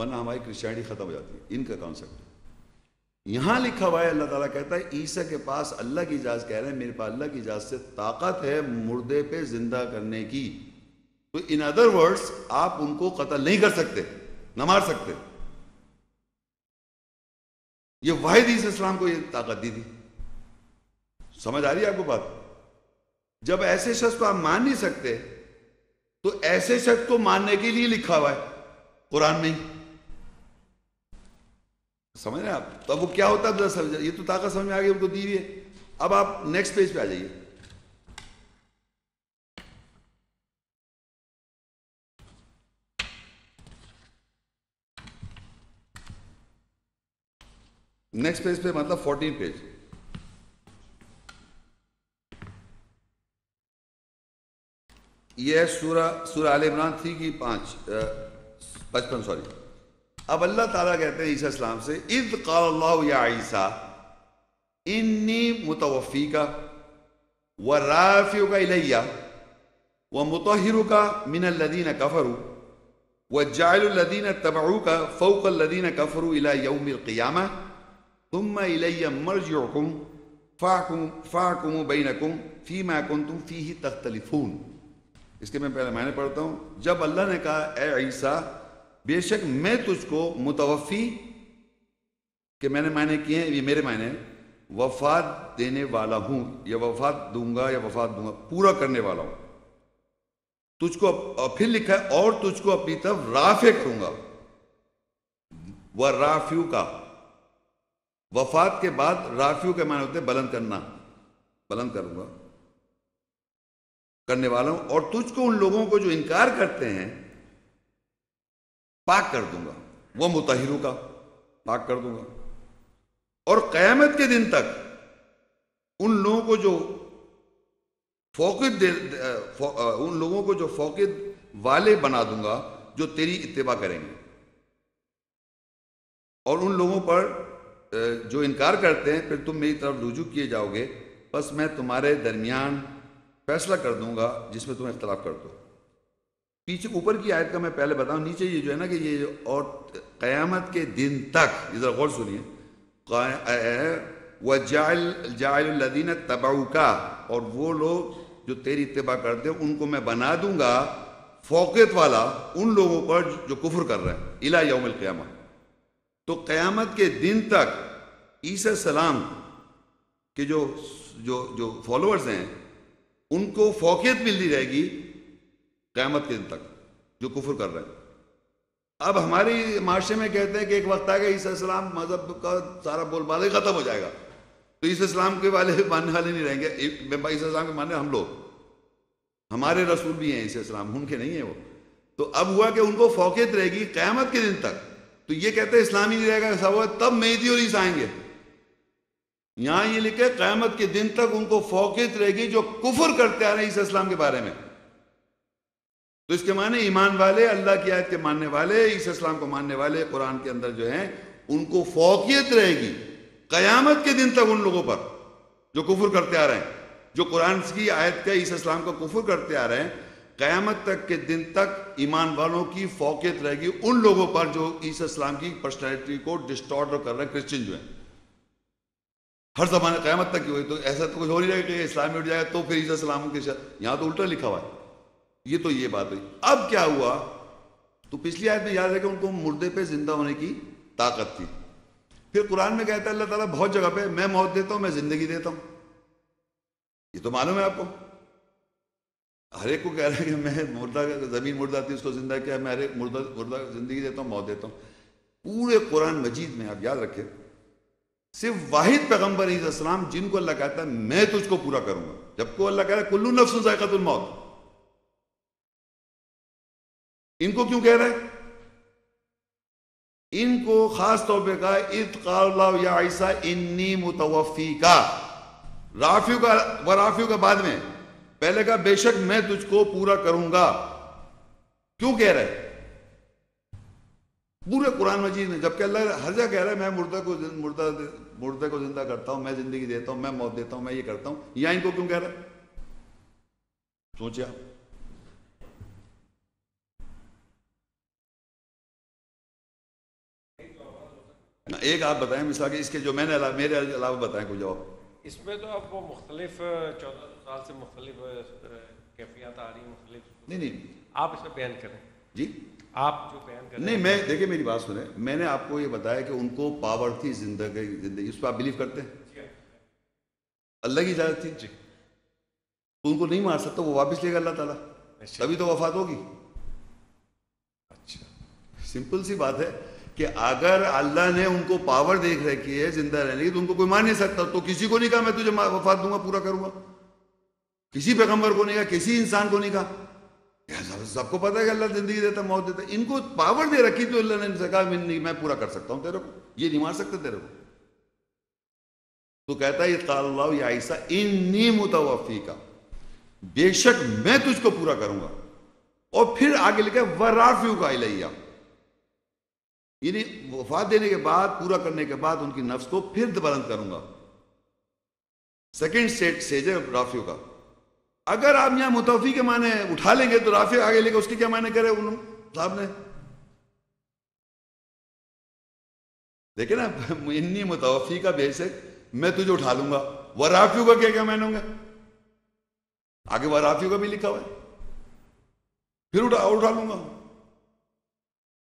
ورنہ ہماری کرسچینٹی ختم ہو جاتی ہے۔ ان کا کانسیپٹ یہاں لکھا ہوا ہے، اللہ تعالیٰ کہتا ہے، عیسیٰ کے پاس اللہ کی اجازت کہہ رہے ہیں، میرے پاس اللہ کی اجازت سے طاقت ہے مردے پہ زندہ کرنے کی۔ تو ان ادر ورڈز آپ ان کو قتل نہیں کر سکتے، نہ مار سکتے۔ یہ واحد عیسی اسلام کو یہ طاقت دی تھی۔ سمجھ آ رہی ہے آپ کو بات؟ جب ایسے شخص کو آپ مان نہیں سکتے، تو ایسے شخص کو ماننے کے لیے لکھا ہوا ہے، قرآن میں ہی۔ سمجھ رہے ہیں آپ؟ تو اب وہ کیا ہوتا ہے سمجھ یہ تو طاقت سمجھ میں آ گئی، ان کو دی ہوئی ہے۔ اب آپ نیکسٹ پیج پہ آ جائیے۔ نیکسٹ پیج پہ مطلب فورٹین پیج یہ سورہ سورہ عال عمران تھری کی پانچ پچپن، سوری۔ اب اللہ تعالیٰ کہتے ہیں عیسیٰ السلام سے، اذ قال اللہ یا عیسیٰ انی متوفی کا و رافیو کا الیہ و متحر کا من الذین کفروا و جعل الذین تبعو کا فوق الذین کفروا الى یوم القیامہ ثم الی مرجعکم فاکم بینکم فیما کنتم فیہ تختلفون۔ اس کے میں پہلے میں نے پڑھتا ہوں۔ جب اللہ نے کہا، اے عیسیٰ بے شک میں تجھ کو متوفی کہ میں نے معنی کیے ہیں، یہ میرے معنی وفات دینے والا ہوں، یا وفات دوں گا، یا وفات دوں گا، پورا کرنے والا ہوں۔ تجھ کو پھر لکھا ہے، اور تجھ کو اپنی طرف رافع کروں گا۔ وہ رافیو کا وفات کے بعد رافیو کے معنی ہوتے ہیں بلند کرنا۔ بلند کروں گا۔ کرنے والا ہوں۔ اور تجھ کو ان لوگوں کو جو انکار کرتے ہیں پاک کر دوں گا۔ وہ متحروں کا پاک کر دوں گا۔ اور قیامت کے دن تک ان لوگوں کو جو فوقت ان لوگوں کو جو فوقت والے بنا دوں گا، جو تیری اتباع کریں گے۔ اور ان لوگوں پر جو انکار کرتے ہیں، پھر تم میری طرف رجوع کیے جاؤ گے۔ بس میں تمہارے درمیان فیصلہ کر دوں گا، جس میں تم اختلاف کر دو پیچھے اوپر کی آیت کا میں پہلے بتاؤں، نیچے یہ جو ہے نا کہ یہ اور قیامت کے دن تک ذرا غور سنیے۔ وہ جائل جائل الدین تباؤ کا اور وہ لوگ جو تیری اتباع کرتے ہیں، ان کو میں بنا دوں گا، فوقیت والا ان لوگوں پر جو کفر کر رہے ہیں الا یوم القیامہ۔ تو قیامت کے دن تک عیسی السلام کے جو جو جو فالوورز ہیں، ان کو فوقیت ملتی رہے گی قیامت کے دن تک، جو کفر کر رہے ہیں۔ اب ہماری معاشرے میں کہتے ہیں کہ ایک وقت آئے گا، عیسی السلام مذہب کا سارا بول بال ختم ہو جائے گا۔ تو عیسی السلام کے والے ماننے والے نہیں رہیں گے۔ عیسی السلام کے ماننے ہم لوگ۔ ہمارے رسول بھی ہیں عیسی السلام، ان کے نہیں ہیں وہ۔ تو اب ہوا کہ ان کو فوقیت رہے گی قیامت کے دن تک۔ تو یہ کہتے ہیں اسلامی نہیں رہے گا، ایسا ہوا تب میدی اور عیسیٰ آئیں گے۔ یہاں یہ لکھے، قیامت کے دن تک ان کو فوقیت رہے گی جو کفر کرتے آ رہے ہیں عیسی السلام کے بارے میں۔ تو اس کے معنی ایمان والے، اللہ کی آیت کے ماننے والے، عیسی اسلام کو ماننے والے قرآن کے اندر جو ہیں، ان کو فوقیت رہے گی۔ قیامت کے دن تک ان لوگوں پر جو کفر کرتے آ رہے ہیں، جو قرآن کی آیت کا عیسی اسلام کا کفر کرتے آ رہے ہیں، قیامت تک کے دن تک ایمان والوں کی فوقیت رہے گی۔ ان لوگوں پر جو عیسی اسلام کی پرسنالٹی کو ڈسٹارڈ کر رہے ہیں کرسچن جو ہیں۔ ہر زمانے قیامت تک کی ہوئی تو ایسا تو کچھ ہو نہیں رہے کہ اسلام میں اٹھ جائے تو پھر عیسی اسلام کے یہاں تو الٹا لکھا ہوا ہے۔ یہ تو یہ بات ہوئی۔ اب کیا ہوا؟ تو پچھلی آیت میں یاد ہے کہ ان کو مردے پہ زندہ ہونے کی طاقت تھی۔ پھر قرآن میں کہتا ہے، اللہ تعالیٰ بہت جگہ پہ میں موت دیتا ہوں، میں زندگی دیتا ہوں۔ یہ تو معلوم ہے آپ کو۔ ہر ایک کو کہہ رہا ہے کہ میں مردہ، زمین مردہ تھی، اس کو زندہ کیا، میں ہر ایک مردہ مردہ زندگی دیتا ہوں، موت دیتا ہوں۔ پورے قرآن مجید میں آپ یاد رکھیں، صرف واحد پیغمبر عیسی السلام جن کو اللہ کہتا ہے، میں تجھ کو پورا کروں گا۔ جب کو اللہ کہہ رہا ہے، کلو نفس ذائقہ الموت۔ ان کو کیوں کہہ رہے ان کو خاص طور پہ کہا اتقال اللہ یا عیسیٰ انی متوفی کا رافیو کا و رافیو کا بعد میں پہلے کہا، بے شک میں تجھ کو پورا کروں گا۔ کیوں کہہ رہے پورے قرآن مجید میں، جبکہ اللہ ہر جگہ کہہ رہا ہے، میں مردہ کو مردہ مردہ کو زندہ کرتا ہوں، میں زندگی دیتا ہوں، میں موت دیتا ہوں، میں یہ کرتا ہوں۔ یا ان کو کیوں کہہ رہا سوچے آپ۔ ایک آپ بتائیں مثال کہ اس کے جو میں نے میرے علاوہ بتائیں کوئی جواب اس میں تو اب وہ مختلف چودہ سال سے مختلف کیفیات آ رہی ہیں مختلف۔ نہیں نہیں۔ آپ اس میں بیان کریں۔ جی؟ آپ جو بیان کریں نہیں میں دیکھیں میری بات سنیں۔ میں نے آپ کو یہ بتایا کہ ان کو پاور تھی زندگی زندگی اس پہ آپ بلیو کرتے ہیں؟ اللہ کی اجازت تھی؟ جی۔ تو ان کو نہیں مار سکتا وہ واپس لے گا اللہ تعالیٰ۔ اچھا۔ تبھی تو وفات ہوگی۔ اچھا۔ سمپل سی بات ہے۔ کہ اگر اللہ نے ان کو پاور دیکھ رکھی ہے، زندہ رہنے کی، تو ان کو کوئی مار نہیں سکتا۔ تو کسی کو نہیں کہا، میں تجھے وفات دوں گا، پورا کروں گا۔ کسی پیغمبر کو نہیں کہا، کسی انسان کو نہیں کہا۔ سب- کو پتا ہے کہ اللہ زندگی دیتا، موت دیتا۔ ان کو پاور دے رکھی تو اللہ نے ان سے کہا، میں پورا کر سکتا ہوں تیرے کو۔ یہ نہیں مار سکتے تیرے کو۔ تو کہتا ہے، قال اللہ، یا عیسیٰ، انی متوفی کا بے شک میں تجھ کو پورا کروں گا۔ اور پھر آگے لکھا ورافیو کا الیہ۔ یعنی وفات دینے کے بعد، پورا کرنے کے بعد ان کی نفس کو پھر بلند کروں گا۔ سیکنڈ سیٹ سیج ہے رافیو کا۔ اگر آپ یہاں متوفی کے معنی اٹھا لیں گے تو رافیو آگے لے کے اس کے کیا معنی کرے انہوں صاحب نے؟ دیکھیں نا، انی متوفی کا بیسک میں تجھے اٹھا لوں گا۔ ورافیو کا کیا کیا معنی ہوں گے؟ آگے ورافیو کا بھی لکھا ہوا ہے۔ پھر اٹھا اٹھا لوں گا۔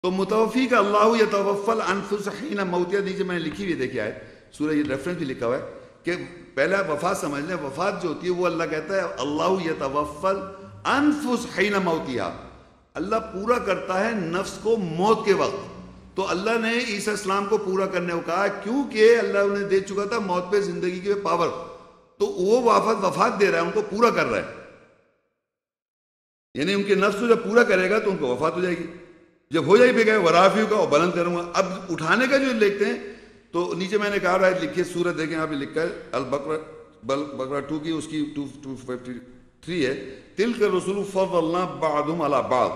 تو متوفی کا اللہ یتوفل انفس حین موتیہ دیجیے میں نے لکھی ہوئی دیکھی آئے سورہ یہ ریفرنس بھی لکھا ہوا ہے کہ پہلا وفات سمجھ لیں، وفات جو ہوتی ہے وہ اللہ کہتا ہے، اللہ یتوفل انفس حین موتیہ اللہ پورا کرتا ہے نفس کو موت کے وقت۔ تو اللہ نے عیسیٰ اسلام کو پورا کرنے کو کہا، کیونکہ اللہ انہیں دے چکا تھا موت پہ زندگی کی پاور۔ تو وہ وفات وفات دے رہا ہے، ان کو پورا کر رہا ہے۔ یعنی ان کے نفس کو جب پورا کرے گا تو ان کو وفات ہو جائے گی۔ جب ہو جائے گا ورافیو کا وہ بلند کروں گا۔ اب اٹھانے کا جو لکھتے ہیں، تو نیچے میں نے کہا رہا ہے لکھیے سورت، دیکھیں آپ لکھا ہے، البقرہ، بل، بقرہ ٹو کی، اس کی ٹو ٹو ففٹی تھری ہے۔ تل کے رسول فض اللہ بعدم علی بعض۔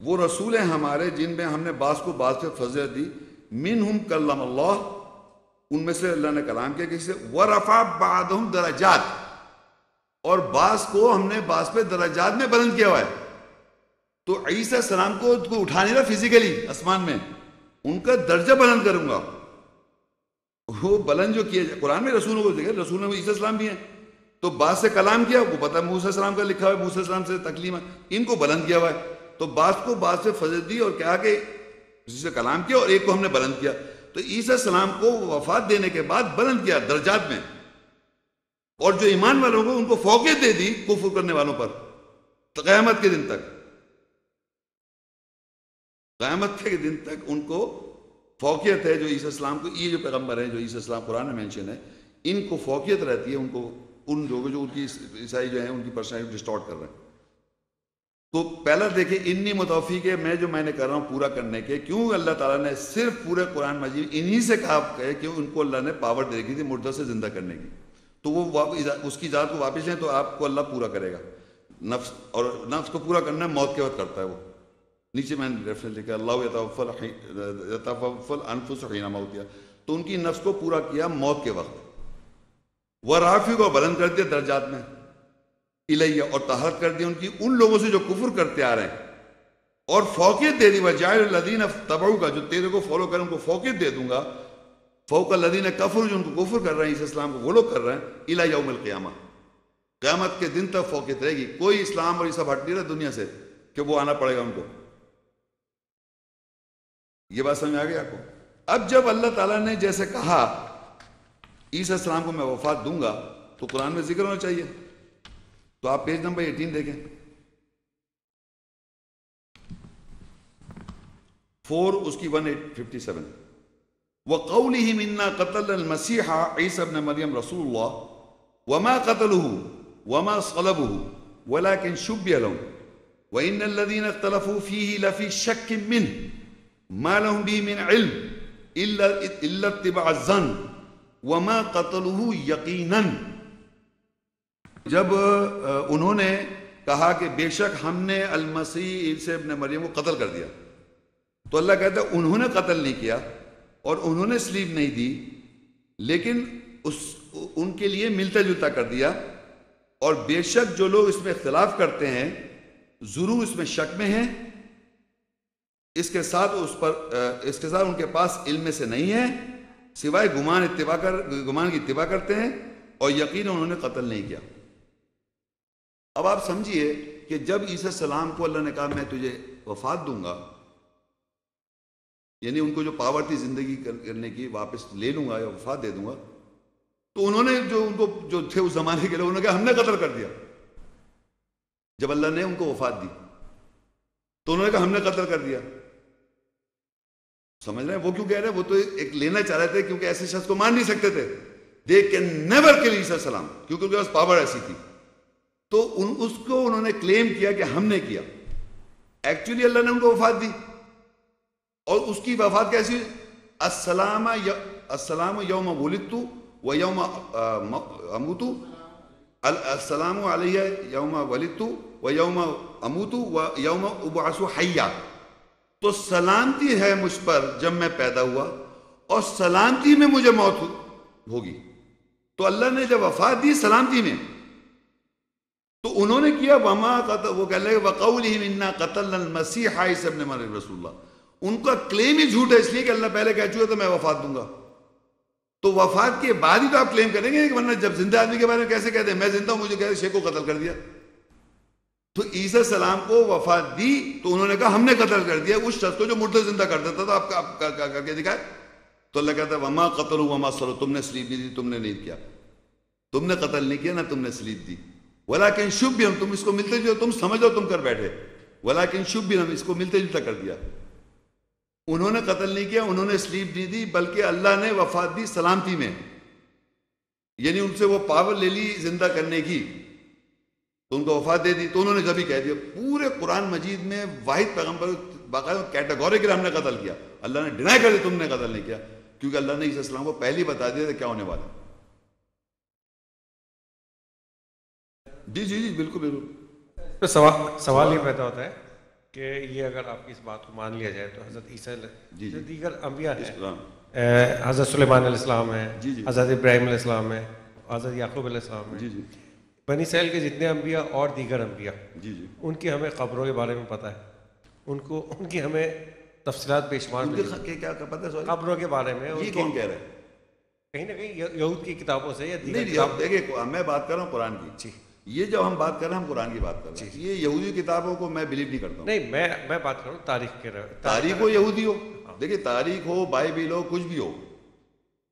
وہ رسول ہیں ہمارے جن میں ہم نے بعض کو بعض پہ فضل دی۔ من ہم کلم اللہ۔ ان میں سے اللہ نے کلام کیا کسی سے۔ ورفا بعدہم درجات۔ اور بعض کو ہم نے بعض پہ درجات میں بلند کیا ہوا ہے۔ تو عیسیٰ السلام کو کو اٹھا نہیں رہا فزیکلی آسمان میں، ان کا درجہ بلند کروں گا۔ وہ بلند جو کیا جائے قرآن میں رسولوں کو دیکھا رسول میں عیسیٰ السلام بھی ہیں۔ تو بعض سے کلام کیا، وہ پتہ موسیٰ السلام کا لکھا ہوا ہے، موسیٰ السلام سے تکلیم ہے، ان کو بلند کیا ہوا ہے۔ تو بعض کو بعض سے فضل دی اور کہا کہ کسی سے کلام کیا اور ایک کو ہم نے بلند کیا۔ تو عیسیٰ السلام کو وفات دینے کے بعد بلند کیا درجات میں۔ اور جو ایمان والوں کو ان کو فوقیت دے دی کفر کرنے والوں پر، قیامت کے دن تک۔ قیامت کے دن تک ان کو فوقیت ہے جو عیسیٰ السلام کو، یہ جو پیغمبر ہیں جو عیسیٰ السلام قرآن میں مینشن ہے، ان کو فوقیت رہتی ہے، ان کو، ان لوگوں جو ان کی عیسائی جو ہیں، ان کی پرسنالٹی ڈسٹارٹ کر رہے ہیں۔ تو پہلا دیکھیں، انی متوفی کے، میں جو میں نے کر رہا ہوں پورا کرنے کے، کیوں اللہ تعالیٰ نے صرف پورے قرآن مجید انہی سے کہا ہے کہ ان کو اللہ نے پاور دے رکھی تھی مردہ سے زندہ کرنے کی؟ تو وہ اس کی ذات کو واپس لیں تو آپ کو اللہ پورا کرے گا۔ نفس، اور نفس کو پورا کرنا موت کے وقت کرتا ہے وہ۔ نیچے میں نے ریفرنس لکھا اللہ یتوفل یتوفل انفس حین موتیا تو ان کی نفس کو پورا کیا موت کے وقت۔ وہ رافی کو بلند کر دیا درجات میں۔ الیہ اور طہارت کر دی ان کی۔ ان لوگوں سے جو کفر کرتے آ رہے ہیں۔ اور فوقیت دے دی وجائل الذین تبعو کا، جو تیرے کو فالو کریں ان کو فوقیت دے دوں گا۔ فوق الذین کفر جو ان کو کفر کر رہے ہیں، اس اسلام کو وہ لوگ کر رہے ہیں۔ الی یوم القیامہ قیامت کے دن تک فوقیت رہے گی۔ کوئی اسلام اور یہ سب ہٹ نہیں رہا دنیا سے کہ وہ آنا پڑے گا ان کو۔ یہ بات سمجھ آ گئی آپ کو؟ اب جب اللہ تعالیٰ نے جیسے کہا، عیسیٰ السلام کو میں وفات دوں گا، تو قرآن میں ذکر ہونا چاہیے۔ تو آپ پیج نمبر ایٹین دیکھیں۔ فور اس کی ون ایٹ ففٹی سیون وقوله منا قتل المسيح عيسى ابن مريم رسول الله وما قتله وما صلبه ولكن شبه لهم وإن الذين اختلفوا فيه لفي شك منه ما لهم به من علم إلا إلا اتباع الظن وما قتلوه يقينا جب انہوں نے کہا کہ بے شک ہم نے المسیح عیسی ابن مریم کو قتل کر دیا۔ تو اللہ کہتا ہے انہوں نے قتل نہیں کیا اور انہوں نے سلیپ نہیں دی، لیکن اس، ان کے لیے ملتا جلتا کر دیا۔ اور بے شک جو لوگ اس میں اختلاف کرتے ہیں، ضرور اس میں شک میں ہیں۔ اس کے ساتھ اس پر اس کے ساتھ ان کے پاس علم سے نہیں ہے، سوائے گمان اتباع کر، گمان کی اتباع کرتے ہیں اور یقین انہوں نے قتل نہیں کیا۔ اب آپ سمجھیے کہ جب عیسی السلام کو اللہ نے کہا میں تجھے وفات دوں گا یعنی ان کو جو پاور تھی زندگی کرنے کی واپس لے لوں گا یا وفات دے دوں گا، تو انہوں نے جو ان کو، جو تھے اس زمانے کے لوگ، انہوں نے کہا ہم نے قتل کر دیا۔ جب اللہ نے ان کو وفات دی، تو انہوں نے کہا ہم نے قتل کر دیا۔ سمجھ رہے ہیں؟ وہ کیوں کہہ رہے ہیں؟ وہ تو ایک لینا چاہ رہے تھے کیونکہ ایسے شخص کو مان نہیں سکتے تھے۔ دے کین نیور کل عیسی السلام کیونکہ ان کے پاس پاور ایسی تھی۔ تو ان اس کو انہوں نے کلیم کیا کہ ہم نے کیا۔ ایکچولی اللہ نے ان کو وفات دی۔ اور اس کی وفات کیسی السلام السلام یوم ولدتو و یوم اموتو السلام علیہ یوم ولدتو و یوم اموتو و یوم ابعثو حیا۔ تو سلامتی ہے مجھ پر جب میں پیدا ہوا اور سلامتی میں مجھے موت ہوگی۔ تو اللہ نے جب وفات دی سلامتی میں، تو انہوں نے کیا، وما قتل وہ کہہ لے وقولہم انا قتل المسیح عیسی ابن مریم رسول اللہ ان کا کلیم ہی جھوٹ ہے، اس لیے کہ اللہ پہلے کہہ چکا تو میں وفات دوں گا۔ تو وفات کے بعد ہی تو آپ کلیم کریں گے ورنہ جب زندہ آدمی کے بارے میں کیسے کہتے ہیں؟ میں زندہ ہوں، مجھے کہتے شیخ کو قتل کر دیا۔ تو عیسی السلام کو وفات دی تو انہوں نے کہا ہم نے قتل کر دیا، اس شخص کو جو مردہ زندہ کر دیتا تھا، آپ کر کے دکھائے۔ تو اللہ کہتا ہے، وما قتل وما سلو تم نے سلیپ دی، تم نے نہیں کیا۔ تم نے قتل نہیں کیا، نہ تم نے سلیپ دی۔ ولیکن شب بھی ہم تم اس کو ملتے جو تم سمجھو تم کر بیٹھے۔ ولیکن شب بھی ہم اس کو ملتے جلتا کر دیا۔ انہوں نے قتل نہیں کیا، انہوں نے سلیپ نہیں دی، بلکہ اللہ نے وفات دی سلامتی میں۔ یعنی ان سے وہ پاور لے لی زندہ کرنے کی۔ تو ان کو وفات دے دی تو انہوں نے کبھی کہہ دیا۔ پورے قرآن مجید میں واحد پیغمبر باقاعدہ کیٹاگوریکل ہم نے قتل کیا۔ اللہ نے ڈینائی کر دیا تم نے قتل نہیں کیا۔ کیونکہ اللہ نے اس اسلام کو پہلی بتا دیا تھا کیا ہونے والا جی جی جی بالکل بالکل۔ سوال سوال یہ پیدا ہوتا ہے کہ یہ اگر آپ کی اس بات کو مان لیا جائے تو حضرت عیسیٰ جی جی۔ دیگر انبیاء ہیں۔ حضرت سلیمان علیہ السلام ہے جی جی۔ حضرت ابراہیم علیہ السلام ہے حضرت یعقوب علیہ السلام ہے جی جی۔ بنی سیل کے جتنے انبیاء اور دیگر انبیاء جی جی۔ ان کی ہمیں قبروں کے بارے میں پتہ ہے۔ ان کو ان کی ہمیں تفصیلات بے شمار ان کے بارے میں کون کہہ رہا ہے کہیں نہ کہیں یہ- یہود کی کتابوں سے یا دیکھیں میں بات کر رہا ہوں قرآن کی۔ جی۔ یہ جب ہم بات کر رہے ہیں ہم قرآن کی بات کر رہے ہیں۔ یہ یہودی کتابوں کو میں بلیو نہیں کرتا ہوں۔ نہیں میں میں بات کروں تاریخ کے رہے تاریخ ہو یہودی ہو۔ دیکھیں تاریخ ہو بائبل ہو کچھ بھی ہو۔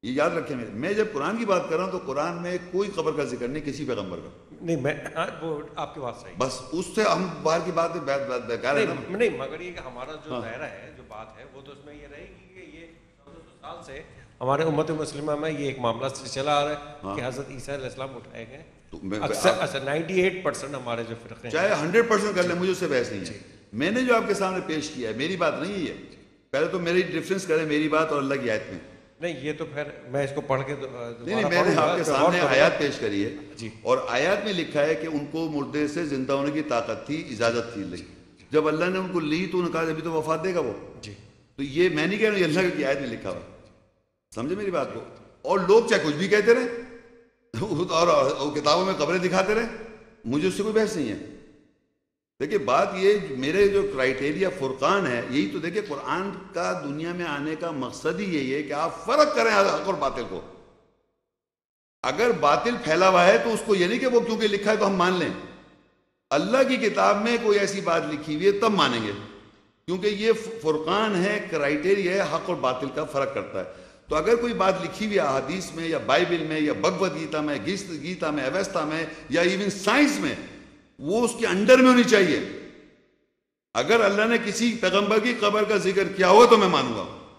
یہ یاد رکھیں میرے میں جب قرآن کی بات کر رہا ہوں تو قرآن میں کوئی قبر کا ذکر نہیں کسی پیغمبر کا۔ نہیں میں ہاں، وہ آپ کی بات صحیح بس اس سے ہم باہر کی بات بات- بات بیکار ہے نا نہیں نہیں مگر یہ کہ ہمارا جو ہاں۔ دائرہ ہے جو بات ہے وہ تو اس میں یہ رہے گی کہ یہ چودہ سو سال سے ہمارے امت مسلمہ میں یہ ایک معاملہ سے چلا آ رہا ہے کہ حضرت عیسیٰ علیہ السلام اٹھائے گئے۔ نائنٹی ایٹ ہمارے جو فرقے چاہے ہنڈریڈ پرسینٹ کر لیں مجھے اس سے بحث نہیں ہے۔ میں نے جو آپ کے سامنے پیش کیا ہے میری بات نہیں ہے پہلے تو میری ڈفرینس کریں میری بات اور اللہ کی آیت میں۔ نہیں یہ تو پھر میں اس کو پڑھ کے نہیں میں نے آپ کے سامنے۔ آیات پیش کری ہے۔ جی۔ اور آیات میں لکھا ہے کہ ان کو مردے سے زندہ ہونے کی طاقت تھی اجازت تھی لی جب اللہ نے ان کو لی تو انہوں نے کہا ابھی تو وفات دے گا وہ۔ جی۔ تو یہ میں نہیں کہہ رہا ہوں یہ اللہ کی آیت میں لکھا ہوا سمجھے میری بات کو؟ اور لوگ چاہے کچھ بھی کہتے رہے اور کتابوں میں قبریں دکھاتے رہے مجھے اس سے کوئی بحث نہیں ہے۔ دیکھیے بات یہ میرے جو کرائٹیریا فرقان ہے، یہی تو دیکھیے قرآن کا دنیا میں آنے کا مقصد ہی یہی ہے کہ آپ فرق کریں حق اور باطل کو۔ اگر باطل پھیلا ہوا ہے تو اس کو یہ نہیں کہ وہ کیونکہ لکھا ہے تو ہم مان لیں۔ اللہ کی کتاب میں کوئی ایسی بات لکھی ہوئی ہے تب مانیں گے۔ کیونکہ یہ فرقان ہے کرائٹیریا ہے، حق اور باطل کا فرق کرتا ہے۔ تو اگر کوئی بات لکھی ہوئی ہے احادیث میں یا بائبل میں یا بھگوت گیتا میں گیتا میں، اویستا میں یا ایون سائنس میں وہ اس کے انڈر میں ہونی چاہیے۔ اگر اللہ نے کسی پیغمبر کی قبر کا ذکر کیا ہوا تو میں مانوں گا۔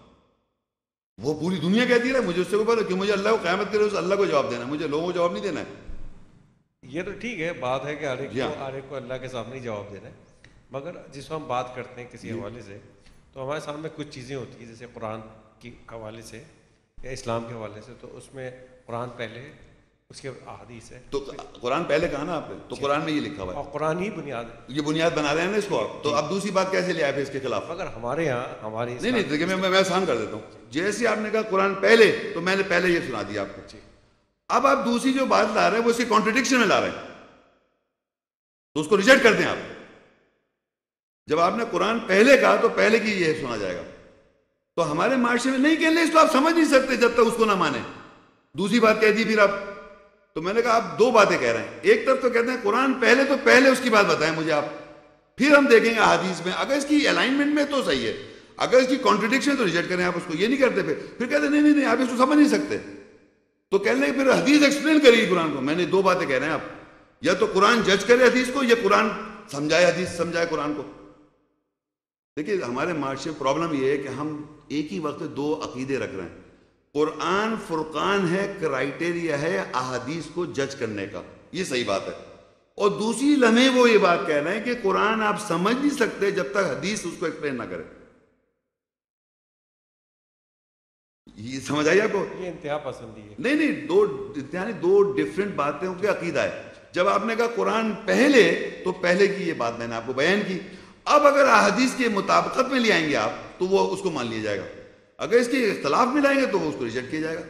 وہ پوری دنیا کہتی رہے مجھے اس سے بات کہ مجھے اللہ کو قیامت کرے اس اللہ کو جواب دینا ہے مجھے لوگوں کو جواب نہیں دینا ہے۔ یہ تو ٹھیک ہے بات ہے کہ ہر ایک جی ہاں۔ کو ہر ایک کو اللہ کے سامنے ہی جواب دینا ہے۔ مگر جس وقت ہم بات کرتے ہیں کسی حوالے سے تو ہمارے سامنے کچھ چیزیں ہوتی ہیں جیسے قرآن کی حوالے سے یا اسلام کے حوالے سے تو اس میں قرآن پہلے اس کے احادیث ہے تو قرآن پہلے کہا نا آپ نے تو قرآن میں یہ لکھا ہوا ہے۔ اور قرآن ہی بنیاد ہے۔ یہ بنیاد بنا رہے ہیں نا اس کو آپ۔ تو اب دوسری بات کیسے لے آئے پھر اس کے خلاف؟ مگر ہمارے یہاں ہماری نہیں نہیں دیکھیں میں میں آسان کر دیتا ہوں۔ جیسے آپ نے کہا قرآن پہلے تو میں نے پہلے یہ سنا دیا آپ کو۔ اب آپ دوسری جو بات لا رہے ہیں وہ اس کی کانٹرڈکشن میں لا رہے ہیں۔ تو اس کو ریجیکٹ کر دیں آپ۔ جب آپ نے قرآن پہلے کہا تو پہلے کی یہ سنا جائے گا۔ تو ہمارے معاشرے میں نہیں کہنے اس کو آپ سمجھ نہیں سکتے جب تک اس کو نہ مانے دوسری بات کہہ دی پھر آپ۔ تو میں نے کہا، آپ دو باتیں کہہ رہے ہیں۔ ایک طرف تو کہتے ہیں، قرآن پہلے تو پہلے اس کی بات بتائیں مجھے آپ۔ پھر ہم دیکھیں گے حدیث میں، اگر اس کی الائنمنٹ میں تو صحیح ہے۔ اگر اس کی کانٹرڈکشن تو ریجیکٹ کریں، آپ اس کو یہ نہیں کرتے پھر۔ پھر کہتے نہیں نہیں نہیں، آپ اس کو سمجھ نہیں سکتے۔ تو کہنے لیں پھر حدیث ایکسپلین کرے گی قرآن کو۔ میں نے دو باتیں کہہ رہے ہیں آپ۔ یا تو قرآن جج کرے حدیث کو، یا قرآن سمجھائے حدیث، سمجھائے قرآن کو۔ دیکھیے، ہمارے معاشرے میں پرابلم یہ ہے کہ ہم ایک ہی وقت دو عقیدے رکھ رہے ہیں۔ قرآن فرقان ہے کرائٹیریا ہے احادیث کو جج کرنے کا۔ یہ صحیح بات ہے۔ اور دوسری لمحے وہ یہ بات کہہ رہے ہیں کہ قرآن آپ سمجھ نہیں سکتے جب تک حدیث اس کو ایکسپلین نہ کرے۔ یہ سمجھ آئی آپ کو؟ یہ انتہا پسندی ہے۔ نہیں نہیں دو یعنی دو ڈفرینٹ باتیں کے عقیدہ ہے جب آپ نے کہا قرآن پہلے تو پہلے کی یہ بات میں نے آپ کو بیان کی۔ اب اگر احادیث کے مطابقت میں لے آئیں گے آپ تو وہ اس کو مان لیا جائے گا۔ اگر اس کے اختلاف میں لائیں گے تو وہ اس کو ریجیکٹ کیا جائے گا۔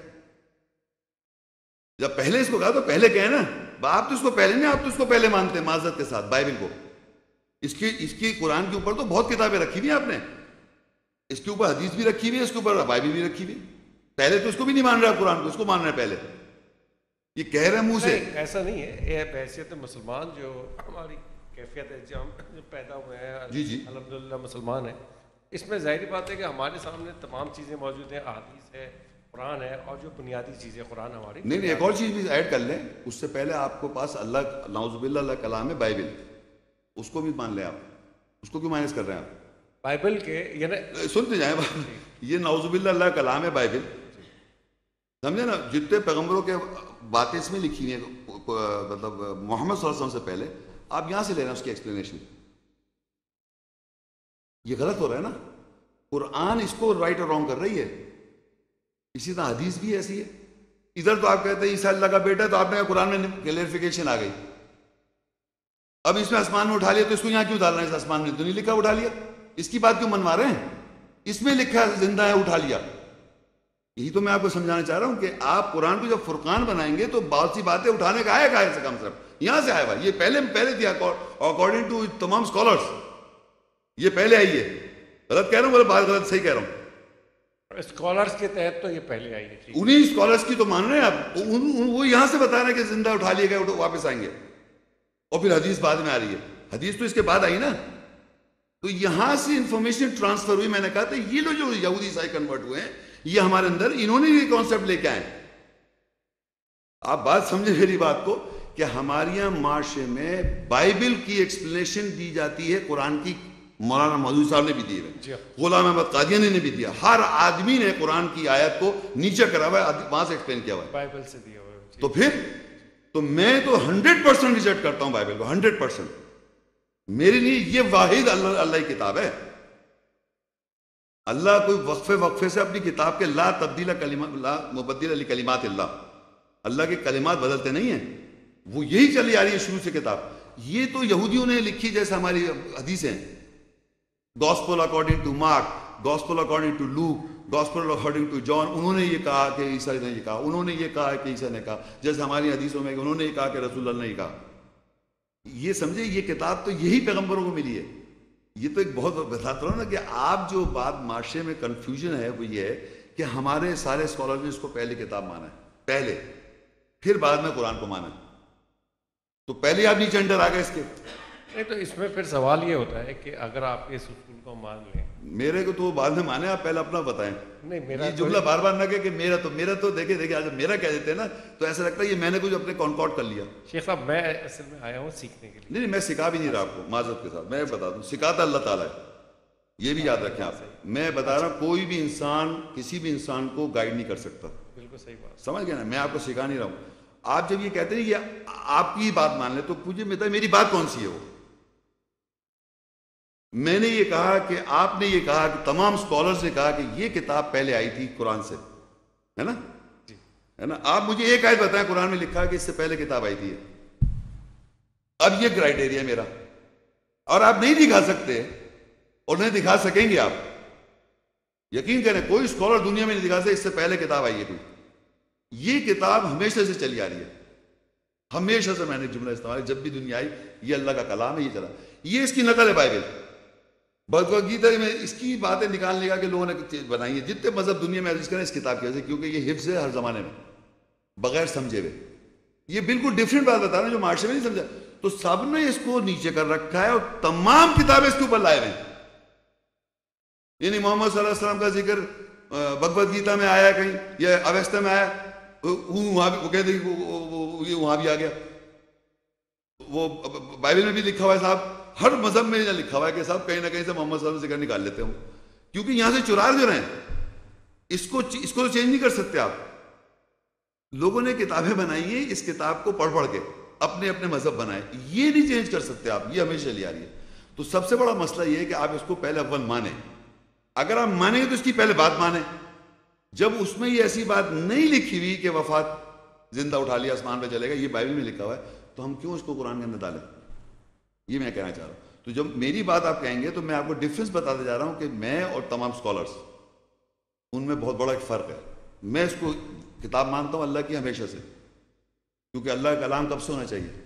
جب پہلے اس کو کہا تو پہلے کہیں نا آپ تو اس کو پہلے نہیں آپ تو اس کو پہلے مانتے ہیں معذرت کے ساتھ بائبل کو۔ اس کی اس کی قرآن کے اوپر تو بہت کتابیں رکھی ہوئی ہیں آپ نے۔ اس کے اوپر حدیث بھی رکھی ہوئی ہے اس کے اوپر بائبل بھی رکھی ہوئی پہلے تو اس کو بھی نہیں مان رہا قرآن کو اس کو مان رہا ہے پہلے۔ یہ کہہ رہے ہیں منہ سے۔ ایسا نہیں ہے۔ یہ بحثیت مسلمان جو ہماری کیفیت ہے جو ہم پیدا ہوئے ہیں جی، جی۔ الحمد للہ مسلمان ہیں۔ اس میں ظاہری بات ہے کہ ہمارے سامنے تمام چیزیں موجود ہیں احادیث ہے قرآن ہے اور جو بنیادی چیزیں قرآن ہماری نہیں نہیں ایک اور چیز بھی ایڈ کر لیں۔ اس سے پہلے آپ کو پاس اللہ نعوذ باللہ اللہ کلام ہے بائبل۔ اس کو بھی مان لیں آپ۔ اس کو کیوں مائنس کر رہے ہیں آپ؟ بائبل کے یعنی سنتے جائیں۔ یہ نعوذ باللہ اللہ کلام ہے بائبل۔ سمجھے نا؟ جتنے پیغمبروں کے باتیں اس میں لکھی ہیں مطلب محمد صلی اللہ علیہ وسلم سے پہلے آپ یہاں سے لے رہے ہیں اس کی ایکسپلینیشن یہ غلط ہو رہا ہے نا۔ قرآن اس کو رائٹ اور رانگ کر رہی ہے۔ اسی طرح حدیث بھی ایسی ہے۔ ادھر تو آپ کہتے ہیں عیسیٰ اللہ کا بیٹا تو آپ نے قرآن میں کلیئرفیکیشن آ گئی۔ اب اس میں آسمان میں اٹھا لیا تو اس کو یہاں کیوں ڈال رہے ہیں اس آسمان میں تو نہیں لکھا اٹھا لیا۔ اس کی بات کیوں منوا رہے ہیں؟ اس میں لکھا زندہ ہے اٹھا لیا۔ یہی تو میں آپ کو سمجھانا چاہ رہا ہوں کہ آپ قرآن کو جب فرقان بنائیں گے تو بہت سی باتیں اٹھانے کا آئے گا سے کم سے کم؟ یہاں سے آئے گا یہ پہلے پہلے تھی اکارڈنگ ٹو تمام اسکالرس یہ پہلے آئی ہے۔ غلط کہہ رہا ہوں بولے بات غلط صحیح کہہ رہا ہوں۔ اسکالرس کے تحت تو یہ پہلے آئی ہے انہیں اسکالرس کی تو مان رہے ہیں آپ۔ وہ یہاں سے بتا رہے ہیں کہ زندہ اٹھا لیے گئے واپس آئیں گے۔ اور پھر حدیث بعد میں آ رہی ہے۔ حدیث تو اس کے بعد آئی نا۔ تو یہاں سے انفارمیشن ٹرانسفر ہوئی میں نے کہا تھا یہ لوگ جو یہودی عیسائی کنورٹ ہوئے ہیں یہ ہمارے اندر انہوں نے یہ کانسیپٹ لے کے آئے آپ بات سمجھے میری بات کو کہ ہمارے یہاں معاشرے میں بائبل کی ایکسپلینیشن دی جاتی ہے قرآن کی مولانا مودود صاحب نے بھی دی جی ہے ہاں۔ غلام احمد قادیانی نے بھی دیا۔ ہر آدمی نے قرآن کی آیت کو نیچے کرا ہوا ہے وہاں سے ایکسپلین کیا ہوا ہے۔ بائبل سے دیا ہوا ہے۔ تو پھر تو میں تو ہنڈریڈ پرسینٹ ریجیکٹ کرتا ہوں بائبل کو ہنڈریڈ پرسینٹ میرے لیے یہ واحد اللہ اللہ کی کتاب ہے۔ اللہ کوئی وقفے وقفے سے اپنی کتاب کے لا تبدیل کلمات لا مبدل علی کلمات اللہ۔ اللہ کے کلمات بدلتے نہیں ہیں۔ وہ یہی چلی آ رہی ہے شروع سے کتاب۔ یہ تو یہودیوں نے لکھی جیسے ہماری حدیثیں gospel according to Mark gospel according to Luke gospel according to John انہوں نے یہ کہا کہ عیسیٰ نے یہ کہا، انہوں نے یہ کہا کہ عیسیٰ نے کہا، جیسے ہماری حدیثوں میں انہوں نے یہ کہا کہ رسول اللہ نے یہ کہا۔ یہ سمجھے، یہ کتاب تو یہی پیغمبروں کو ملی ہے۔ یہ تو ایک بہت بتاتا ہوں نا کہ آپ جو بات معاشرے میں کنفیوژن ہے، وہ یہ ہے کہ ہمارے سارے اسکالر نے اس کو پہلے کتاب مانا ہے۔ پہلے۔ پھر بعد میں قرآن کو مانا ہے۔ تو پہلے آپ نیچے انڈر آ گئے اس کے۔ نہیں تو اس میں پھر سوال یہ ہوتا ہے کہ اگر آپ اس اصول کو مان لیں۔ میرے کو تو بعد میں مانے آپ پہلے اپنا بتائیں۔ نہیں میرا جملہ بار بار نہ کہ کہ میرا تو میرا تو دیکھے دیکھے آج میرا کہہ دیتے ہیں نا تو ایسا لگتا ہے یہ میں نے کچھ اپنے کانکارڈ کر لیا۔ شیخ صاحب میں اصل میں آیا ہوں سیکھنے کے لیے۔ نہیں نہیں میں سکھا بھی نہیں رہا آپ کو معذرت کے ساتھ۔ میں بتا دوں سکھاتا اللہ تعالیٰ ہے۔ یہ بھی یاد رکھیں آپ۔ میں بتا رہا ہوں کوئی بھی انسان کسی بھی انسان کو گائیڈ نہیں کر سکتا۔ بالکل صحیح بات۔ سمجھ گئے نا؟ میں آپ کو سکھا نہیں رہا ہوں۔ آپ جب یہ کہتے ہیں یہ آپ کی بات مان لیں تو پوچھے میری بات کون سی ہے وہ؟ میں نے یہ کہا کہ آپ نے یہ کہا کہ تمام اسکالرس نے کہا کہ یہ کتاب پہلے آئی تھی قرآن سے ہے نا؟ جی۔ ہے نا؟ آپ مجھے ایک آیت بتائیں قرآن میں لکھا کہ اس سے پہلے کتاب آئی تھی۔ اب یہ کرائٹیریا میرا۔ اور آپ نہیں دکھا سکتے اور نہیں دکھا سکیں گے آپ۔ یقین کریں کوئی اسکالر دنیا میں نہیں دکھا سکتے اس سے پہلے کتاب آئی ہے کوئی۔ یہ کتاب ہمیشہ سے چلی آ رہی ہے۔ ہمیشہ سے میں نے جملہ استعمال جب بھی دنیا آئی یہ اللہ کا کلام ہے یہ چلا۔ یہ اس کی نقل ہے بائبل۔ بھگوت گیتا میں اس کی باتیں نکالنے کا کہ لوگوں نے بنائی ہیں۔ جتنے مذہب دنیا میں کریں اس کتاب کی وجہ سے، کیونکہ یہ حفظ ہے ہر زمانے میں، بغیر سمجھے ہوئے۔ یہ بالکل ڈفرینٹ بات بتا رہا ہوں جو معاشرے میں نہیں سمجھا۔ تو سب نے اس کو نیچے کر رکھا ہے اور تمام کتابیں اس کے اوپر لائے ہوئے ہیں۔ یعنی محمد صلی اللہ علیہ وسلم کا ذکر بھگوت گیتا میں آیا کہیں، یا اویستا میں آیا وہاں بھی، وہ کہتے ہیں وہاں بھی آ گیا۔ وہ بائبل میں بھی لکھا ہوا ہے صاحب ہر مذہب میں لکھا ہوا ہے کہ صاحب کہیں نہ کہیں سے محمد صلی اللہ علیہ وسلم ذکر نکال لیتے ہوں۔ کیونکہ یہاں سے چرا جو رہے ہیں، اس کو اس کو تو چینج نہیں کر سکتے آپ۔ لوگوں نے کتابیں بنائی ہیں، اس کتاب کو پڑھ پڑھ کے اپنے اپنے مذہب بنائے۔ یہ نہیں چینج کر سکتے آپ، یہ ہمیشہ چلی آ رہی ہے۔ تو سب سے بڑا مسئلہ یہ ہے کہ آپ اس کو پہلے اول مانیں۔ اگر آپ مانیں گے تو اس کی پہلے بات مانیں۔ جب اس میں یہ ایسی بات نہیں لکھی ہوئی کہ وفات زندہ اٹھا لیا آسمان پہ چلے گا یہ بائبل میں لکھا ہوا ہے، تو ہم کیوں اس کو قرآن کے اندر ڈالیں؟ یہ میں کہنا چاہ رہا ہوں۔ تو جب میری بات آپ کہیں گے تو میں آپ کو ڈفرینس بتاتے جا رہا ہوں کہ میں اور تمام اسکالرس ان میں بہت بڑا ایک فرق ہے۔ میں اس کو کتاب مانتا ہوں اللہ کی ہمیشہ سے، کیونکہ اللہ کا کلام کب سے ہونا چاہیے۔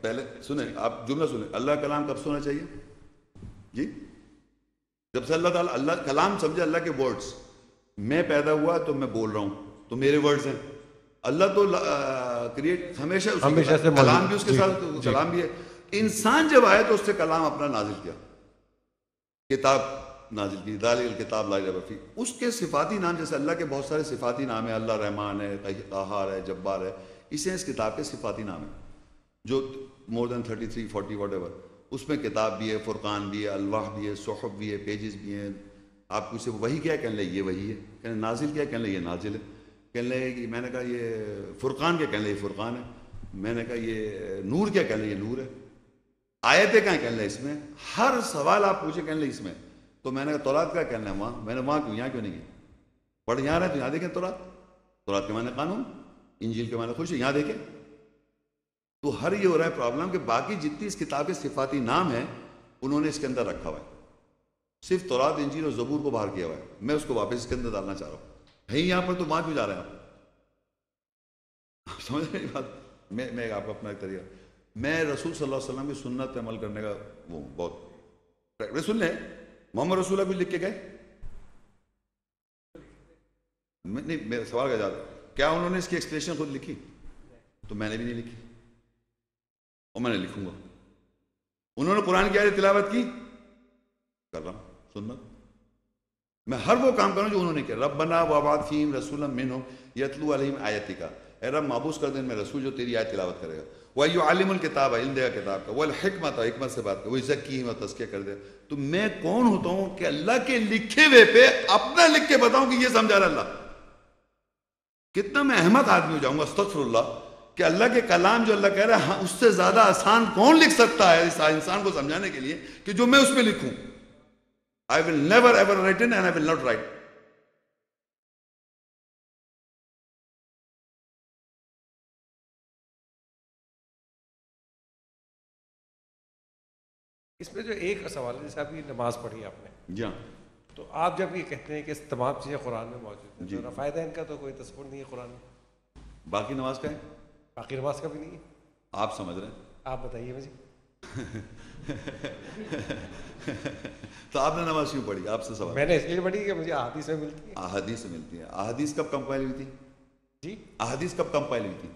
پہلے سنیں، آپ جملہ سنیں۔ اللہ کا کلام کب سے ہونا چاہیے؟ جی؟ جب سے اللہ تعالیٰ، اللہ کلام سمجھے اللہ کے ورڈز میں پیدا ہوا تو میں بول رہا ہوں۔ تو میرے ورڈز ہیں۔ اللہ تو کریٹ ہمیشہ ہمیشہ سے کلام بھی اس کے جی، ساتھ جی۔ کلام بھی ہے۔ انسان جب آئے تو اس سے کلام اپنا نازل کیا۔ کتاب نازل کی دال الکتاب لا رفی اس کے صفاتی نام جیسے اللہ کے بہت سارے صفاتی نام ہیں اللہ رحمان ہے قہار ہے جبار ہے اسے اس کتاب کے صفاتی نام ہیں۔ جو more than thirty three forty whatever اس میں کتاب بھی ہے فرقان بھی ہے الواح بھی ہے صحف بھی ہے پیجز بھی ہیں۔ آپ کو وہی کیا کہنے لگے؟ یہ وہی ہے۔ کہنے نازل کیا؟ کہنے لگے یہ نازل ہے۔ کہنے لگے کہ میں نے کہا یہ فرقان کیا؟ کہنے لگے فرقان ہے۔ میں نے کہا یہ نور کیا؟ کہنے لگے یہ نور ہے۔ آیتیں کہاں کہنے لگے اس میں؟ ہر سوال آپ پوچھے کہنے لگے اس میں۔ تو میں نے کہا تورات کیا کہنا ہے وہاں میں نے وہاں کیوں؟ یہاں کیوں نہیں گیا پڑھ یہاں رہے تو یہاں دیکھیں تورات۔ تورات کے معنی قانون، انجیل کے معنی خوش یہاں دیکھیں۔ تو ہر یہ ہو رہا ہے پرابلم کہ باقی جتنی اس کتاب کے صفاتی نام ہیں، انہوں نے اس کے اندر رکھا ہوا ہے۔ صرف تورات، انجیل اور زبور کو باہر کیا ہوا ہے۔ میں اس کو واپس اس کے اندر ڈالنا چاہ رہا ہوں۔ ہے یہاں پر تو وہاں کیوں جا رہے ہیں آپ؟ سمجھ رہے بات؟ میں میں آپ اپنا ایک طریقہ میں رسول صلی اللہ علیہ وسلم کی سنت پہ عمل کرنے کا وہ بہت سن لیں، محمد رسول کچھ لکھ کے گئے؟ نہیں میرا سوال کا جاتا کیا انہوں نے اس کی ایکسپریشن خود لکھی؟ تو میں نے بھی نہیں لکھی۔ اور میں نے لکھوں گا۔ انہوں نے قرآن کی آیت تلاوت کی؟ کر رہا ہوں۔ سنت؟ میں ہر وہ کام کروں جو انہوں نے کیا۔ رب بنا واباد فیم رسول مین یتلو علیم آیتی کا۔ اے رب محبوس کر دیں میں رسول جو تیری آیت تلاوت کرے گا۔ وہ یو عالم الکتاب ہے علم دے گا کتاب کا۔ وہ الحکمت ہے حکمت سے بات کر۔ وہ ذکی و تذکیہ کر دے۔ تو میں کون ہوتا ہوں کہ اللہ کے لکھے ہوئے پہ اپنا لکھ کے بتاؤں کہ یہ سمجھا رہا اللہ؟ کتنا میں احمد آدمی ہو جاؤں گا، استغفر اللہ، کہ اللہ کے کلام جو اللہ کہہ رہا ہے ہاں، اس سے زیادہ آسان کون لکھ سکتا ہے اس انسان کو سمجھانے کے لیے کہ جو میں اس میں لکھوں؟ I will never ever written and I will not write اس میں جو ایک سوال ہے جیسے ابھی نماز پڑھی آپ نے جی ہاں تو آپ جب یہ کہتے ہیں کہ تمام چیزیں قرآن میں موجود ہیں جی فائدہ ان کا تو کوئی تصور نہیں ہے قرآن میں باقی نماز کا ہے باقی نماز کا بھی نہیں ہے آپ سمجھ رہے ہیں آپ بتائیے مجھے تو آپ نے نماز کیوں پڑھی؟ آپ سے سوال۔ میں نے اس لیے پڑھی کہ مجھے احادیث سے ملتی ہے احادیث سے ملتی ہے احادیث کب کمپائل ہوئی تھی؟ جی؟ احادیث کب کمپائل ہوئی تھی؟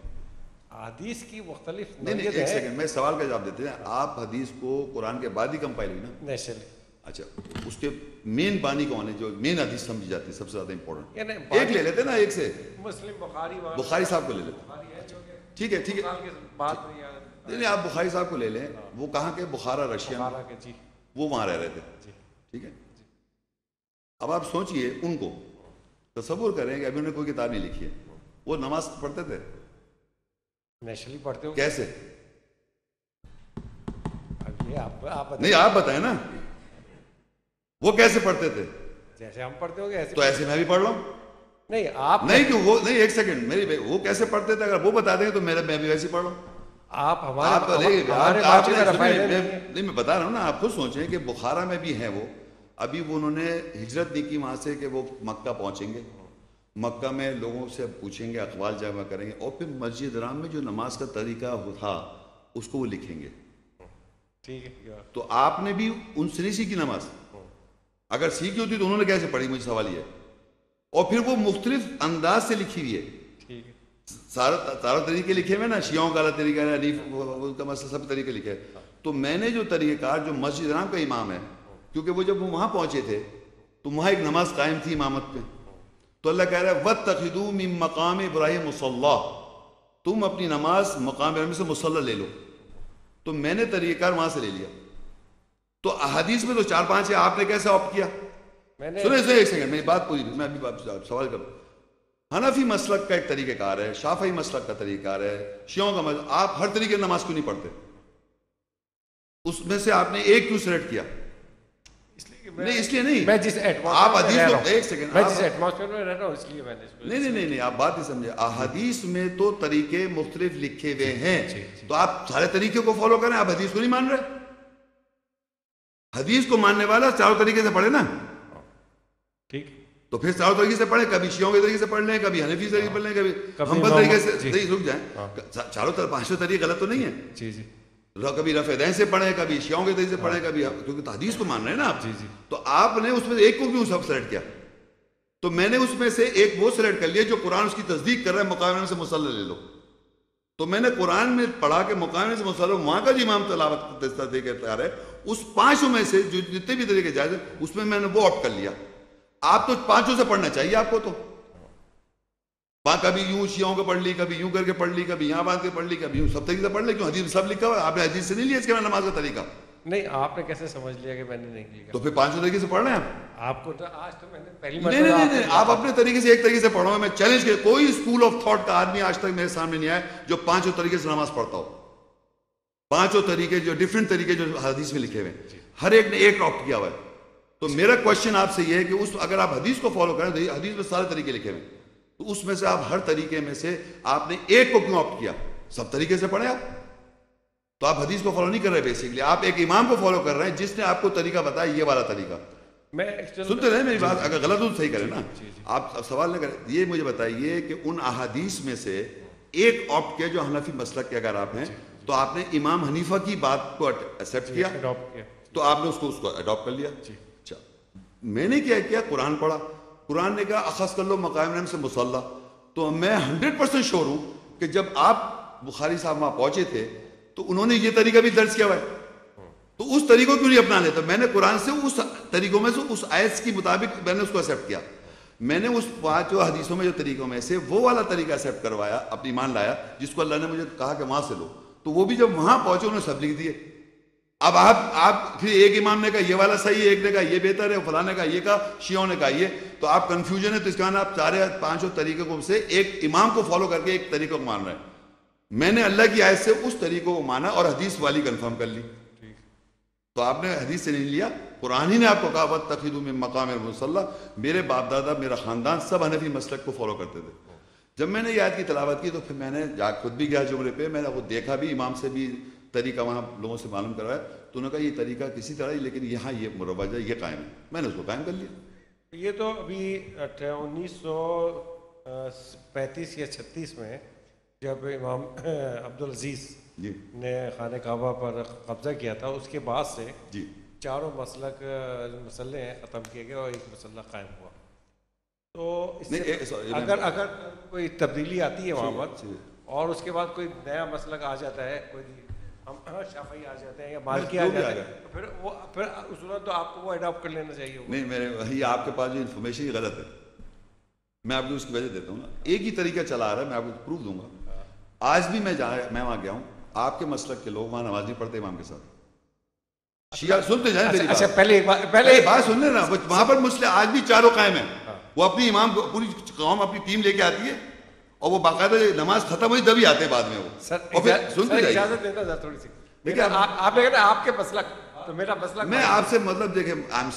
حدیث کی مختلف نہیں نہیں ایک سیکنڈ میں سوال کا جواب دیتے ہیں۔ آپ حدیث کو قرآن کے بعد ہی کمپائل ہوئی نا؟ نیشنل اچھا اس کے مین بانی کون ہے جو مین حدیث سمجھی جاتی ہے سب سے زیادہ امپورٹنٹ یعنی ایک لے لیتے نا ایک سے۔ مسلم بخاری بخاری صاحب کو لے لیتے۔ ٹھیک ہے ٹھیک ہے۔ نہیں نہیں آپ بخاری صاحب کو لے لیں۔ وہ کہاں کے؟ بخارا رشیا جی۔ وہ وہاں رہ رہے تھے۔ جی۔ ٹھیک ہے؟ اب آپ سوچئے ان کو تصور کریں کہ ابھی انہوں نے کوئی کتاب نہیں لکھی ہے۔ وہ نماز پڑھتے تھے۔ نیشنلی پڑھتے ہو۔ کیسے؟ نہیں آپ بتائیں نا۔ وہ کیسے پڑھتے تھے؟ جیسے ہم پڑھتے ہو گے تو ایسے میں بھی پڑھ رہا ہوں نہیں آپ نہیں کیوں؟ وہ نہیں ایک سیکنڈ۔ میری وہ کیسے پڑھتے تھے؟ اگر وہ بتا دیں تو میں بھی ویسے پڑھ رہا ہوں آپ ہمارے نہیں میں بتا رہا ہوں نا آپ خود سوچیں کہ بخارا میں بھی ہیں وہ۔ ابھی وہ انہوں نے ہجرت نہیں کی وہاں سے کہ وہ مکہ پہنچیں گے۔ مکہ میں لوگوں سے پوچھیں گے اقوال جمع کریں گے۔ اور پھر مسجد رام میں جو نماز کا طریقہ تھا اس کو وہ لکھیں گے۔ ٹھیک ہے تو آپ نے بھی ان سے نہیں سیکھی نماز؟ اگر سیکھی ہوتی تو انہوں نے کیسے پڑھی؟ مجھے سوال یہ اور پھر وہ مختلف انداز سے لکھی ہوئی ہے۔ سارا سارا طریقے لکھے ہوئے نا شیعوں کا الگ طریقہ ہے حنیف وہ- کا مسئلہ سب طریقے لکھے۔ تو میں نے جو طریقہ کار جو مسجد رام کا امام ہے کیونکہ وہ جب وہ وہاں پہنچے تھے تو وہاں ایک نماز قائم تھی امامت پہ۔ تو اللہ کہہ رہا ہے وط تخدو من مقام ابراہیم مسلح تم اپنی نماز مقام ابراہیم سے مسلح لے لو۔ تو میں نے طریقہ کار وہاں سے لے لیا۔ تو احادیث میں تو چار پانچ ہے آپ نے کیسے آپٹ کیا؟ سنیں سنیں ایک سیکنڈ میری بات پوری میں ابھی آپ سوال کروں حنفی مسلک کا ایک طریقہ کار ہے شافعی مسلک کا طریقہ کار ہے۔ شیعوں کا مسلک آپ ہر طریقے کی نماز کیوں نہیں پڑھتے؟ اس میں سے آپ نے ایک کیوں سلیکٹ کیا؟ نہیں اس لیے نہیں۔ میں جس آپ حدیث ایک سیکنڈ میں جس ایٹماسفیئر میں رہ رہا ہوں اس لیے میں نے نہیں نہیں نہیں آپ بات نہیں سمجھے احادیث میں تو طریقے مختلف لکھے ہوئے ہیں۔ جی، جی۔ تو آپ سارے طریقے کو فالو کریں آپ حدیث کو نہیں مان رہے؟ حدیث کو ماننے والا چاروں طریقے سے پڑھے نا؟ ٹھیک۔ تو پھر چاروں طریقے سے پڑھیں کبھی شیعوں کے طریقے سے پڑھ لیں کبھی حنفی طریقے سے پڑھ لیں کبھی ہمبل طریقے سے جی۔ نہیں رک جائیں۔ ہاں۔ چاروں طرف پانچوں طریقے غلط تو نہیں ہے جی جی۔ کبھی رفع دین سے پڑھیں کبھی شیعوں کے طریقے سے پڑھیں کبھی کیونکہ تو حدیث کو مان رہے ہیں نا آپ۔ جی جی۔ تو آپ نے اس میں ایک کو کیوں سب سلیکٹ کیا۔ تو میں نے اس میں سے ایک وہ سلیکٹ کر لیا جو قرآن اس کی تصدیق کر رہا ہے مقام سے مسلح لے لو۔ تو میں نے قرآن میں پڑھا کہ مقام سے مسلح وہاں کا جو امام تلاوت تصدیق تیار ہے اس پانچوں میں سے جو جتنے بھی طریقے جائز ہیں اس میں میں نے وہ آپٹ کر لیا۔ آپ تو پانچوں سے پڑھنا چاہیے آپ کو تو۔ وہاں کبھی یوں شیعوں کو پڑھ لی کبھی یوں کر کے پڑھ لی کبھی یہاں باندھ کے پڑھ لی کبھی یوں سب طریقے سے پڑھ لی کیوں حدیث میں سب لکھا ہوا ہے؟ آپ نے حدیث سے نہیں لیا اس کے بعد نماز کا طریقہ؟ نہیں آپ نے کیسے سمجھ لیا کہ میں نے نہیں لیا؟ تو پھر پانچوں طریقے سے پڑھ رہے ہیں آپ کو تو آج تو میں نے پہلی نہیں نہیں نہیں, آپ اپنے طریقے سے ایک طریقے سے پڑھو۔ میں چیلنج کر کوئی اسکول آف تھاٹ کا آدمی آج تک میرے سامنے نہیں آیا جو پانچوں طریقے سے نماز پڑھتا ہو۔ پانچوں طریقے جو ڈفرینٹ طریقے جو حدیث میں لکھے ہوئے ہیں۔ ہر ایک نے ایک آپٹ کیا ہوا ہے۔ تو میرا کوشچن آپ سے یہ ہے کہ اس اگر آپ حدیث کو فالو کریں تو حدیث میں سارے طریقے لکھے ہوئے تو اس میں سے آپ ہر طریقے میں سے آپ نے ایک کو کیوں آپٹ کیا؟ سب طریقے سے پڑھیں آپ۔ تو آپ حدیث کو فالو نہیں کر رہے بیسکلی آپ ایک امام کو فالو کر رہے ہیں جس نے آپ کو طریقہ بتایا یہ والا طریقہ۔ میں سنتے رہے میری بات؟ اگر غلط ہو تو صحیح کریں نا۔ جی، جی۔ آپ سوال نہ کریں۔ یہ مجھے بتائیے کہ ان احادیث میں سے ایک آپٹ کیا جو حنفی مسلک کے اگر آپ ہیں تو آپ نے امام حنیفہ کی بات کو ایکسیپٹ کیا؟ تو آپ نے اس کو اس کو اڈاپٹ کر لیا۔ جی۔ میں نے کیا کیا؟ قرآن پڑھا۔ قرآن نے کہا، اخذ کر لو مقام نیم سے مسلح تو میں ہنڈریڈ پرسینٹ شور ہوں کہ جب آپ بخاری صاحب وہاں پہنچے تھے، تو انہوں نے یہ طریقہ بھی درج کیا ہوا ہے۔ تو اس طریقوں کیوں نہیں اپنا لیتا۔ میں نے قرآن سے اس طریقوں میں سے اس آیت کی مطابق میں نے اس کو ایکسیپٹ کیا۔ میں نے اس پانچ حدیثوں میں جو طریقوں میں سے وہ والا طریقہ ایکسیپٹ کروایا، اپنی ایمان لایا، جس کو اللہ نے مجھے کہا کہ وہاں سے لو۔ تو وہ بھی جب وہاں پہنچے، انہوں نے سب لکھ دیے۔ اب آپ آپ پھر ایک امام نے کہا یہ والا صحیح ہے ایک نے کہا یہ بہتر ہے فلاں نے کہا یہ کہا شیعوں نے کہا یہ۔ تو آپ کنفیوژن ہے تو اس کا آپ چارے پانچوں طریقے کو سے ایک امام کو فالو کر کے ایک طریقے کو مان رہے ہیں۔ میں نے اللہ کی آیت سے اس طریقوں کو مانا اور حدیث والی کنفرم کر لی۔ تو آپ نے حدیث سے نہیں لیا قرآن ہی نے آپ کو کہا وقت تقید میں مقام مسلح میرے باپ دادا میرا خاندان سب حنفی مسلک کو فالو کرتے تھے۔ جب میں نے یہ آیت کی تلاوت کی تو پھر میں نے جا خود بھی گیا جملے پہ میں نے وہ دیکھا بھی امام سے بھی طریقہ وہاں لوگوں سے معلوم کروایا تو انہوں نے کہا یہ طریقہ کسی طرح ہی لیکن یہاں یہ مروج ہے یہ قائم ہے۔ میں نے اس کو قائم کر لیا۔ یہ تو ابھی انیس سو پینتیس یا چھتیس میں جب امام عبدالعزیز جی۔ نے خانہ کعبہ پر قبضہ کیا تھا اس کے بعد سے جی۔ چاروں مسلک مسئلے ہیں ختم کیے گئے اور ایک مسئلہ قائم ہوا۔ تو اس سے اگر اگر کوئی تبدیلی آتی ہے وہاں پر جی۔ اور اس کے بعد کوئی نیا مسلک آ جاتا ہے کوئی ہم ہاں، شافعی آ جاتے ہیں یا مالکی جو آ بھی جاتے آ ہیں گئے۔ تو پھر وہ پھر اس وقت تو آپ کو وہ اڈاپٹ کر لینا چاہیے۔ ہوگا نہیں میرے یہ آپ کے پاس جو انفارمیشن یہ غلط ہے۔ میں آپ کو اس کی وجہ دیتا ہوں نا۔ ایک ہی طریقہ چلا آ رہا ہے میں آپ کو پروف دوں گا۔ آج بھی میں میں وہاں گیا ہوں۔ آپ کے مسلک کے لوگ وہاں نماز نہیں پڑھتے امام کے ساتھ۔ شیعہ سنتے جائیں میری اچھا بات۔ پہلے پہلے بات سن لینا۔ وہاں پر مسئلے آج بھی چاروں قائم ہیں۔ وہ اپنی امام پوری قوم اپنی ٹیم لے کے آتی ہے۔ اور وہ باقاعدہ نماز ختم ہوئی تبھی آتے بعد میں وہ۔ سر اور پھر اجازت سنتے جائیے۔ اجازت دینا ذرا تھوڑی سی۔ دیکھیں، میرا- آپ نے کہا آپ کے مسلک تو میرا مسلک میں آپ سے مطلب دیکھیں